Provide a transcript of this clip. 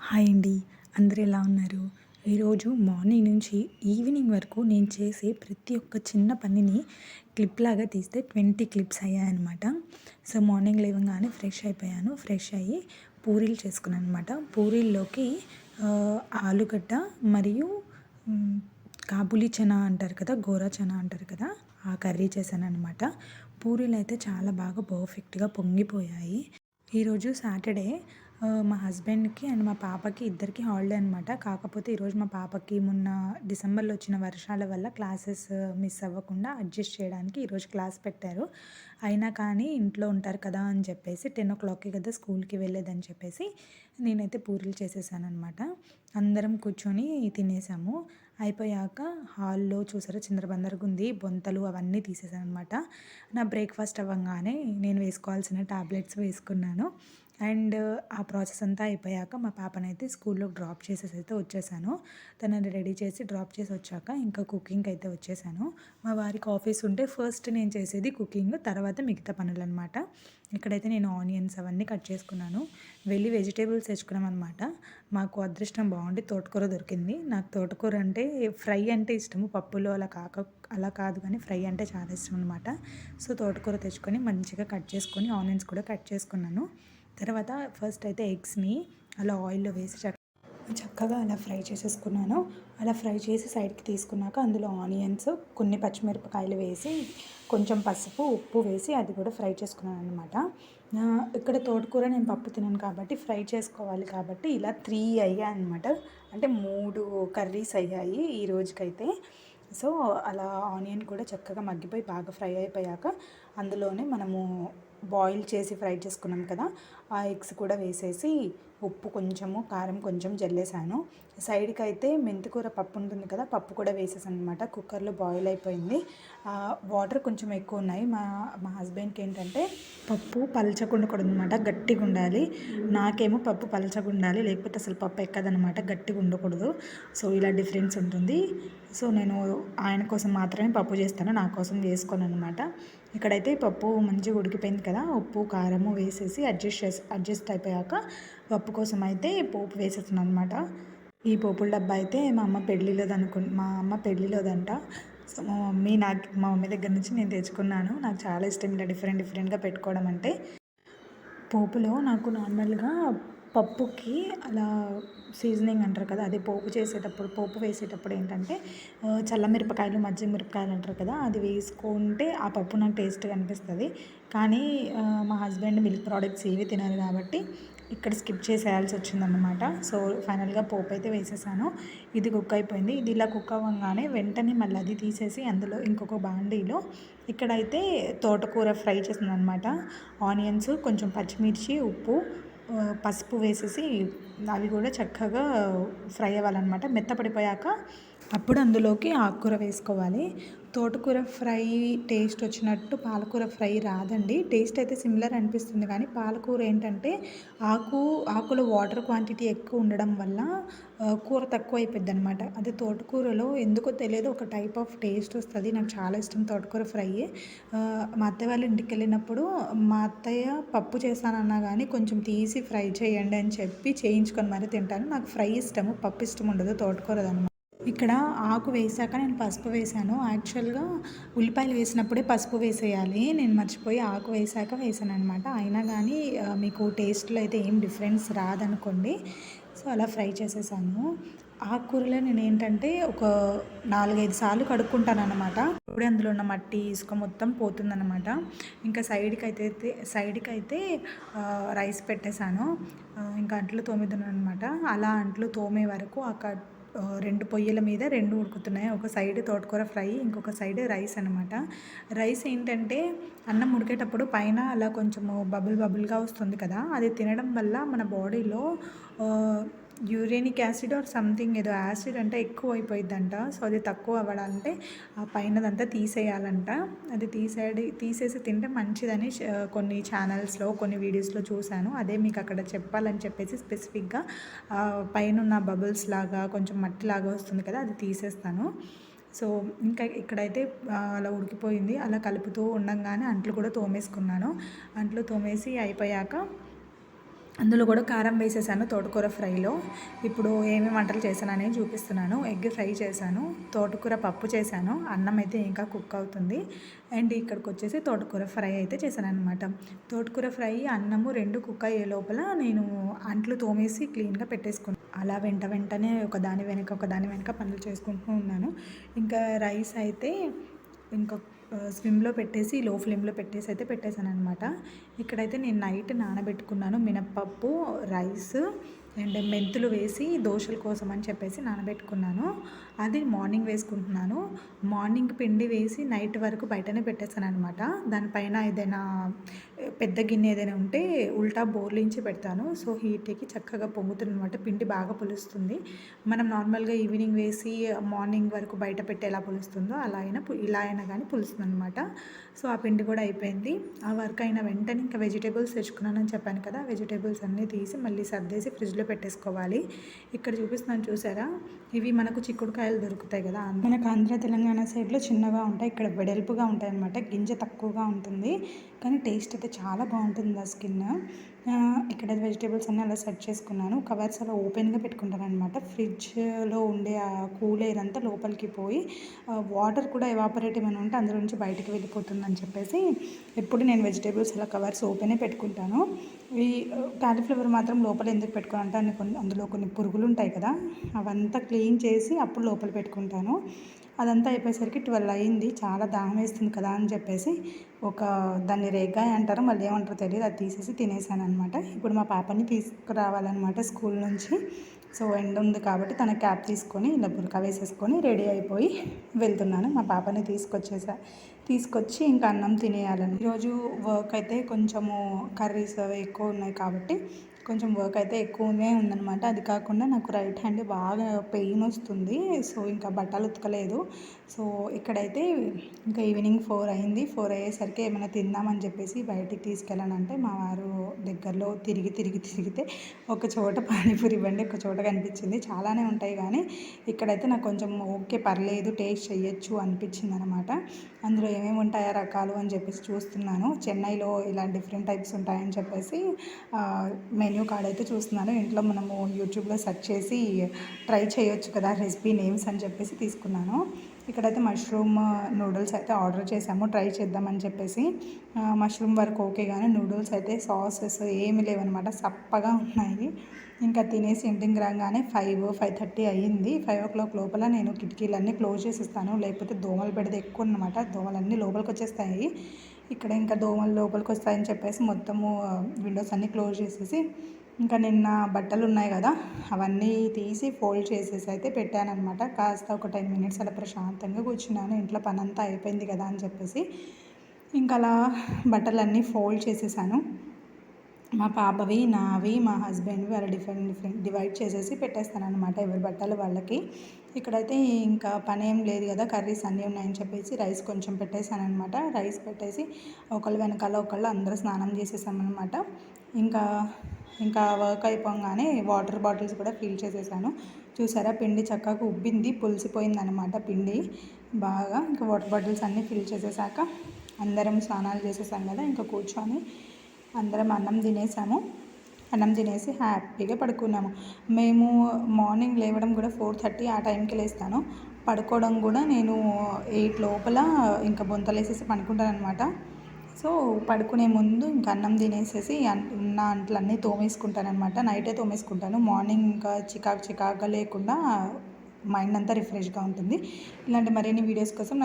Hi అండి. అందరు ఎలా ఉన్నారు? ఈరోజు మార్నింగ్ నుంచి ఈవినింగ్ వరకు నేను చేసే ప్రతి ఒక్క చిన్న పనిని క్లిప్ లాగా తీస్తే ట్వంటీ క్లిప్స్ అయ్యాయన్నమాట. సో మార్నింగ్ లేవగానే ఫ్రెష్ అయిపోయాను. ఫ్రెష్ అయ్యి పూరీలు చేసుకున్నాను అనమాట పూరీల్లోకి ఆలుగడ్డ మరియు కాబులి చనా అంటారు కదా గోరా చనా అంటారు కదా ఆ కర్రీ చేశాను అనమాట పూరీలు అయితే చాలా బాగా పర్ఫెక్ట్గా పొంగిపోయాయి. ఈరోజు సాటర్డే. మా హస్బెండ్కి అండ్ మా పాపకి ఇద్దరికి హాలిడే అనమాట కాకపోతే ఈరోజు మా పాపకి మొన్న డిసెంబర్లో వచ్చిన వర్షాల వల్ల క్లాసెస్ మిస్ అవ్వకుండా అడ్జస్ట్ చేయడానికి ఈరోజు క్లాస్ పెట్టారు. అయినా కానీ ఇంట్లో ఉంటారు కదా అని చెప్పేసి టెన్ ఓ క్లాక్కి కదా స్కూల్కి వెళ్ళేదని చెప్పేసి నేనైతే పూరీలు చేసేసాను అనమాట అందరం కూర్చొని తినేసాము. అయిపోయాక హాల్లో చూసారా చిందరబందరగుంది బొంతలు అవన్నీ తీసేసాను అనమాట నా బ్రేక్ఫాస్ట్ అవ్వగానే నేను వేసుకోవాల్సిన టాబ్లెట్స్ వేసుకున్నాను. అండ్ ఆ ప్రాసెస్ అంతా అయిపోయాక మా పాపనైతే స్కూల్లో డ్రాప్ చేసేసి అయితే వచ్చేసాను. తనని రెడీ చేసి డ్రాప్ చేసి వచ్చాక ఇంకా కుకింగ్ అయితే వచ్చేసాను. మా వారికి ఆఫీస్ ఉంటే ఫస్ట్ నేను చేసేది కుకింగ్ తర్వాత మిగతా పనులు అనమాట ఇక్కడైతే నేను ఆనియన్స్ అవన్నీ కట్ చేసుకున్నాను. వెళ్ళి వెజిటేబుల్స్ తెచ్చుకున్నాం అనమాట మాకు అదృష్టం బాగుండి తోటకూర దొరికింది. నాకు తోటకూర అంటే ఫ్రై అంటే ఇష్టము. పప్పులో అలా కాక అలా కాదు కానీ ఫ్రై అంటే చాలా ఇష్టం అనమాట సో తోటకూర తెచ్చుకొని మంచిగా కట్ చేసుకొని ఆనియన్స్ కూడా కట్ చేసుకున్నాను. తర్వాత ఫస్ట్ అయితే ఎగ్స్ని అలా ఆయిల్లో వేసి చక్కగా అలా ఫ్రై చేసేసుకున్నాను. అలా ఫ్రై చేసి సైడ్కి తీసుకున్నాక అందులో ఆనియన్స్ కొన్ని పచ్చిమిరపకాయలు వేసి కొంచెం పసుపు ఉప్పు వేసి అది కూడా ఫ్రై చేసుకున్నాను అనమాట ఇక్కడ తోటకూర నేను పప్పు తినను కాబట్టి ఫ్రై చేసుకోవాలి కాబట్టి ఇలా త్రీ అయ్యాయి అనమాట అంటే మూడు కర్రీస్ అయ్యాయి ఈ రోజుకైతే. సో అలా ఆనియన్ కూడా చక్కగా మగ్గిపోయి బాగా ఫ్రై అయిపోయాక అందులోనే మనము బాయిల్ చేసి ఫ్రై చేసుకున్నాం కదా ఆ ఎగ్స్ కూడా వేసేసి ఉప్పు కొంచెము కారం కొంచెం జల్లేసాను. సైడ్కి అయితే మెంతికూర పప్పు ఉంటుంది కదా పప్పు కూడా వేసేసాను అనమాట కుక్కర్లో బాయిల్ అయిపోయింది. వాటర్ కొంచెం ఎక్కువ ఉన్నాయి. మా మా హస్బెండ్కి ఏంటంటే పప్పు పలచకుండా కూడా అనమాట గట్టిగా ఉండాలి. నాకేమో పప్పు పలచగా ఉండాలి. లేకపోతే అసలు పప్పు ఎక్కదనమాట గట్టిగా ఉండకూడదు. సో ఇలా డిఫరెన్స్ ఉంటుంది. సో నేను ఆయన కోసం మాత్రమే పప్పు చేస్తాను. నా కోసం వేసుకోను అనమాట ఇక్కడైతే పప్పు మంచిగా ఉడికిపోయింది కదా. ఉప్పు కారము వేసేసి అడ్జస్ట్ చేసి అడ్జస్ట్ అయిపోయాక పప్పు కోసం అయితే పోపు వేసేస్తున్నాను అనమాట ఈ పోపుల డబ్బా అయితే మా అమ్మ పెళ్ళిలోది అనుకు మా అమ్మ పెళ్ళిలోదంట సో మా మమ్మీ నాకు మా మమ్మీ దగ్గర నుంచి నేను తెచ్చుకున్నాను. నాకు చాలా ఇష్టం ఇలా డిఫరెంట్ డిఫరెంట్గా పెట్టుకోవడం అంటే. పోపులో నాకు నార్మల్గా పప్పుకి అలా సీజనింగ్ అంటారు కదా అది పోపు చేసేటప్పుడు పోపు వేసేటప్పుడు ఏంటంటే చల్లమిరపకాయలు మజ్జిగ మిరపకాయలు అంటారు కదా అది వేసుకుంటే ఆ పప్పు నాకు టేస్ట్గా అనిపిస్తుంది. కానీ మా హస్బెండ్ మిల్క్ ప్రోడక్ట్స్ ఏవి తినరు కాబట్టి ఇక్కడ స్కిప్ చేసేయాల్సి వచ్చిందనమాట సో ఫైనల్గా పోపు అయితే వేసేసాను. ఇది కుక్ అయిపోయింది. ఇది ఇలా కుక్ అవ్వగానే వెంటనే మళ్ళీ అది తీసేసి అందులో ఇంకొక బాండీలో ఇక్కడైతే తోటకూర ఫ్రై చేసిందనమాట ఆనియన్స్ కొంచెం పచ్చిమిర్చి ఉప్పు పసుపు వేసేసి అవి కూడా చక్కగా ఫ్రై అవ్వాలన్నమాట. మెత్తపడిపోయాక అప్పుడు అందులోకి ఆకుకూర వేసుకోవాలి. తోటకూర ఫ్రై టేస్ట్ వచ్చినట్టు పాలకూర ఫ్రై రాదండి. టేస్ట్ అయితే సిమిలర్ అనిపిస్తుంది కానీ పాలకూర ఏంటంటే ఆకు ఆకులో వాటర్ క్వాంటిటీ ఎక్కువ ఉండడం వల్ల కూర తక్కువ అయిపోద్ది అనమాట అదే తోటకూరలో ఎందుకో తెలియదు ఒక టైప్ ఆఫ్ టేస్ట్ వస్తుంది. నాకు చాలా ఇష్టం తోటకూర ఫ్రై. మా అత్తయ్య వాళ్ళ ఇంటికి వెళ్ళినప్పుడు మా అత్తయ్య పప్పు చేస్తానన్నా కానీ కొంచెం తీసి ఫ్రై చేయండి అని చెప్పి చేయించుకొని మరీ తింటాను. నాకు ఫ్రై ఇష్టము పప్పు ఇష్టం ఉండదు తోటకూరదనమాట ఇక్కడ ఆకు వేసాక నేను పసుపు వేసాను యాక్చువల్గా ఉల్లిపాయలు వేసినప్పుడే పసుపు వేసేయాలి. నేను మర్చిపోయి ఆకు వేసాక వేసాను అనమాట అయినా కానీ మీకు టేస్ట్లో అయితే ఏం డిఫరెన్స్ రాదనుకోండి. సో అలా ఫ్రై చేసేసాను. ఆకుకూరలో నేను ఏంటంటే ఒక నాలుగైదు సార్లు కడుక్కుంటాను అనమాట ఇప్పుడు అందులో ఉన్న మట్టి ఇసుక మొత్తం పోతుందన్నమాట. ఇంకా సైడ్కి అయితే సైడ్కి అయితే రైస్ పెట్టేశాను. ఇంకా అంట్లు తోమిదును అనమాట అలా అంట్లు తోమే వరకు ఆ రెండు పొయ్యిల మీద రెండు ఉడుకుతున్నాయి. ఒక సైడ్ తోటకూర ఫ్రై ఇంకొక సైడ్ రైస్ అనమాట రైస్ ఏంటంటే అన్నం ఉడికేటప్పుడు పైన అలా కొంచెము బబుల్ బబుల్గా వస్తుంది కదా అది తినడం వల్ల మన బాడీలో యూరేనిక్ యాసిడ్ ఆర్ సంథింగ్ ఏదో యాసిడ్ అంటే ఎక్కువ అయిపోయిందంట సో అది తక్కువ అవ్వాలంటే ఆ పైనదంతా తీసేయాలంట. అది తీసేయడి తీసేసి తింటే మంచిదని కొన్ని ఛానల్స్లో కొన్ని వీడియోస్లో చూశాను. అదే మీకు అక్కడ చెప్పాలని చెప్పేసి స్పెసిఫిక్గా పైన ఉన్న బబుల్స్ లాగా కొంచెం మట్టి లాగా వస్తుంది కదా అది తీసేస్తాను. సో ఇంకా ఇక్కడైతే అలా ఉడికిపోయింది. అలా కలుపుతూ ఉండంగానే అంట్లు కూడా తోమేసుకున్నాను. అంట్లు తోమేసి అయిపోయాక అందులో కూడా కారం వేసేసాను తోటకూర ఫ్రైలో. ఇప్పుడు ఏమేమి వంటలు చేశాను చూపిస్తున్నాను. ఎగ్ ఫ్రై చేశాను తోటకూర పప్పు చేశాను అన్నం అయితే ఇంకా కుక్ అవుతుంది. అండ్ ఇక్కడికి వచ్చేసి తోటకూర ఫ్రై అయితే చేశాను అనమాట తోటకూర ఫ్రై అన్నము రెండు కుక్ అయ్యే లోపల నేను అంట్లు తోమేసి క్లీన్గా పెట్టేసుకున్నాను అలా వెంట వెంటనే ఒక దాని వెనక ఒక దాని వెనక పనులు చేసుకుంటూ ఉన్నాను. ఇంకా రైస్ అయితే ఇంకా స్విమ్లో పెట్టేసి లో ఫ్లేమ్లో పెట్టేసి అయితే పెట్టేశాను అనమాట ఇక్కడైతే నేను నైట్ నానబెట్టుకున్నాను మినప్పప్పు రైస్ అండ్ మెంతులు వేసి దోశల కోసం అని చెప్పేసి నానబెట్టుకున్నాను. అది మార్నింగ్ వేసుకుంటున్నాను. మార్నింగ్ పిండి వేసి నైట్ వరకు బయటనే పెట్టేస్తాను అనమాట దానిపైన ఏదైనా పెద్ద గిన్నె ఏదైనా ఉంటే ఉల్టా బోర్లించి పెడతాను. సో హీట్కి చక్కగా పొంగుతుంది అనమాట పిండి బాగా పులుస్తుంది. మనం నార్మల్గా ఈవినింగ్ వేసి మార్నింగ్ వరకు బయట పెట్టి ఎలా పులుస్తుందో అలా అయినా ఇలా అయినా కానీ పులుస్తుంది అనమాట సో ఆ పిండి కూడా అయిపోయింది. ఆ వర్క్ అయిన వెంటనే ఇంకా వెజిటేబుల్స్ తెచ్చుకున్నానని చెప్పాను కదా వెజిటేబుల్స్ అన్నీ తీసి మళ్ళీ సర్దేసి ఫ్రిడ్జ్లో పెట్టేసుకోవాలి. ఇక్కడ చూపిస్తున్నాను చూసారా? ఇవి మనకు చిక్కుడుకాయలు దొరుకుతాయి కదా మనకు ఆంధ్ర తెలంగాణ సైడ్లో చిన్నగా ఉంటాయి. ఇక్కడ వెడల్పుగా ఉంటాయి అనమాట గింజ తక్కువగా ఉంటుంది. కానీ టేస్ట్ అయితే చాలా బాగుంటుంది ఆ స్కిన్ ఇక్కడ వెజిటేబుల్స్ అన్నీ అలా సెట్ చేసుకున్నాను. కవర్స్ అలా ఓపెన్గా పెట్టుకుంటాను అనమాట ఫ్రిడ్జ్లో ఉండే ఆ కూల్ ఎయిర్ అంతా లోపలికి పోయి వాటర్ కూడా ఎవాపరేట్ ఏమైనా ఉంటే అందులో నుంచి బయటకు వెళ్ళిపోతుందని చెప్పేసి ఎప్పుడు నేను వెజిటేబుల్స్ అలా కవర్స్ ఓపెనే పెట్టుకుంటాను. ఈ క్యాలీఫ్లవర్ మాత్రం లోపల ఎందుకు పెట్టుకోవాలంటే అన్ని కొన్ని అందులో కొన్ని పురుగులు ఉంటాయి కదా అవంతా క్లీన్ చేసి అప్పుడు లోపల పెట్టుకుంటాను. అదంతా అయిపోయేసరికి ట్వెల్వ్ అయింది చాలా దాహం వేస్తుంది కదా అని చెప్పేసి ఒక దాన్ని రేగాయ అంటారు మళ్ళీ ఏమంటారో తెలియదు అది తీసేసి తినేసాను అనమాట ఇప్పుడు మా పాపని తీసుకురావాలన్నమాట స్కూల్ నుంచి. సో ఎండ ఉంది కాబట్టి తన క్యాప్ తీసుకొని ఇలా బురకా వేసేసుకొని రెడీ అయిపోయి వెళ్తున్నాను. మా పాపని తీసుకొచ్చేసా. తీసుకొచ్చి ఇంకా అన్నం తినేయాలని. ఈరోజు వర్క్ అయితే కొంచెము కర్రీస్ అవి ఎక్కువ ఉన్నాయి కాబట్టి కొంచెం వర్క్ అయితే ఎక్కువనే ఉందనమాట అది కాకుండా నాకు రైట్ హ్యాండ్ బాగా పెయిన్ వస్తుంది. సో ఇంకా బట్టలు ఉతకలేదు. సో ఇక్కడైతే ఇంకా ఈవినింగ్ ఫోర్ అయింది. ఫోర్ అయ్యేసరికి ఏమైనా తిందామని చెప్పేసి బయటికి తీసుకెళ్ళానంటే మా వారు దగ్గరలో తిరిగి తిరిగి తిరిగితే ఒక చోట పానీపూరి బండి ఒక చోట కనిపించింది. చాలానే ఉంటాయి కానీ ఇక్కడైతే నాకు కొంచెం ఓకే పర్లేదు టేస్ట్ చేయొచ్చు అనిపించింది అనమాట అందులో ఏమేమి ఉంటాయో రకాలు అని చెప్పేసి చూస్తున్నాను. చెన్నైలో ఇలా డిఫరెంట్ టైప్స్ ఉంటాయని చెప్పేసి మెన్యూ మెన్యూ కార్డ్ అయితే చూస్తున్నాను. ఇంట్లో మనము యూట్యూబ్లో సెర్చ్ చేసి ట్రై చేయొచ్చు కదా రెసిపీ నేమ్స్ అని చెప్పేసి తీసుకున్నాను. ఇక్కడైతే మష్రూమ్ నూడిల్స్ uh, అయితే ఆర్డర్ చేసాము ట్రై చేద్దామని చెప్పేసి uh, మష్రూమ్ వరకు ఓకే కానీ నూడిల్స్ అయితే సాసెస్ ఏమి లేవన్నమాట. సప్పగా ఉన్నాయి. ఇంకా తినేసి ఇంటికి రాగానే ఫైవ్ ఫైవ్ థర్టీ అయ్యింది. ఫైవ్ ఓ క్లాక్ లోపల నేను కిటికీలన్నీ క్లోజ్ చేసిస్తాను. లేకపోతే దోమలు పెడితే ఎక్కువ అనమాట దోమలన్నీ లోపలికి వచ్చేస్తాయి. ఇక్కడ ఇంకా దోమలు లోపలికి వస్తాయని చెప్పేసి మొత్తము uh, విండోస్ అన్నీ క్లోజ్ చేసేసి ఇంకా నిన్న బట్టలు ఉన్నాయి కదా అవన్నీ తీసి ఫోల్డ్ చేసేసి అయితే పెట్టాను అనమాట కాస్త ఒక టెన్ మినిట్స్ అలా ప్రశాంతంగా కూర్చున్నాను. ఇంట్లో పనంతా అయిపోయింది కదా అని చెప్పేసి ఇంకా అలా బట్టలన్నీ ఫోల్డ్ చేసేసాను. మా పాపవి నావి మా హస్బెండ్వి అలా డిఫరెంట్ డిఫరెంట్ డివైడ్ చేసేసి పెట్టేస్తాను అనమాట ఎవరి బట్టలు వాళ్ళకి. ఇక్కడైతే ఇంకా పని ఏం లేదు కదా కర్రీస్ అన్నీ ఉన్నాయని చెప్పేసి రైస్ కొంచెం పెట్టేశాను అనమాట రైస్ పెట్టేసి ఒకళ్ళు వెనకాల ఒకళ్ళు అందరూ స్నానం చేసేసామన్నమాట. ఇంకా ఇంకా వర్క్ అయిపోగానే వాటర్ బాటిల్స్ కూడా ఫిల్ చేసేసాను. చూసారా పిండి చక్కగా ఉబ్బింది పులిసిపోయింది అనమాట పిండి బాగా. ఇంకా వాటర్ బాటిల్స్ అన్నీ ఫిల్ చేసేసాక అందరం స్నానాలు చేసేసాం కదా ఇంకా కూర్చొని అందరం అన్నం తినేసాము. అన్నం తినేసి హ్యాపీగా పడుకున్నాము. మేము మార్నింగ్ లేవడం కూడా ఫోర్ థర్టీ ఆ టైంకి లేస్తాను. పడుకోవడం కూడా నేను ఎయిట్ లోపల ఇంకా బొంతలేసేసి పడుకుంటాను అనమాట సో పడుకునే ముందు ఇంకా అన్నం తినేసేసి ఉన్న అంట్లన్నీ తోమేసుకుంటాను అనమాట నైటే తోమేసుకుంటాను. మార్నింగ్ ఇంకా చికాకు చికాకుగా లేకుండా మైండ్ అంతా రిఫ్రెష్గా ఉంటుంది. ఇలాంటి మరిన్ని వీడియోస్ కోసం